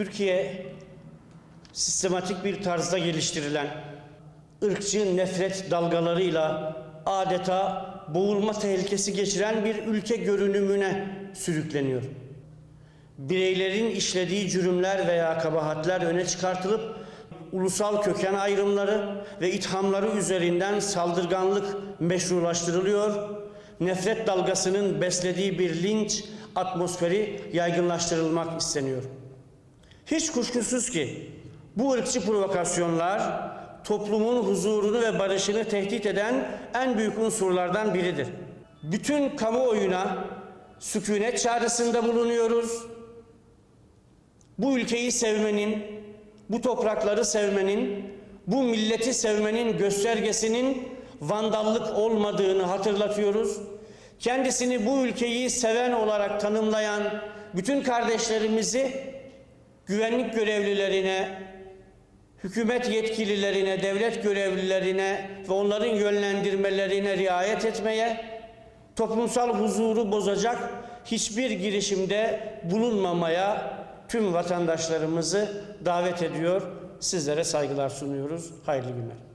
Türkiye sistematik bir tarzda geliştirilen ırkçı nefret dalgalarıyla adeta boğulma tehlikesi geçiren bir ülke görünümüne sürükleniyor. Bireylerin işlediği cürümler veya kabahatler öne çıkartılıp ulusal köken ayrımları ve ithamları üzerinden saldırganlık meşrulaştırılıyor. Nefret dalgasının beslediği bir linç atmosferi yaygınlaştırılmak isteniyor. Hiç kuşkusuz ki bu ırkçı provokasyonlar toplumun huzurunu ve barışını tehdit eden en büyük unsurlardan biridir. Bütün kamuoyuna sükunet çağrısında bulunuyoruz. Bu ülkeyi sevmenin, bu toprakları sevmenin, bu milleti sevmenin göstergesinin vandallık olmadığını hatırlatıyoruz. Kendisini bu ülkeyi seven olarak tanımlayan bütün kardeşlerimizi güvenlik görevlilerine, hükümet yetkililerine, devlet görevlilerine ve onların yönlendirmelerine riayet etmeye, toplumsal huzuru bozacak hiçbir girişimde bulunmamaya tüm vatandaşlarımızı davet ediyor. Sizlere saygılar sunuyoruz. Hayırlı günler.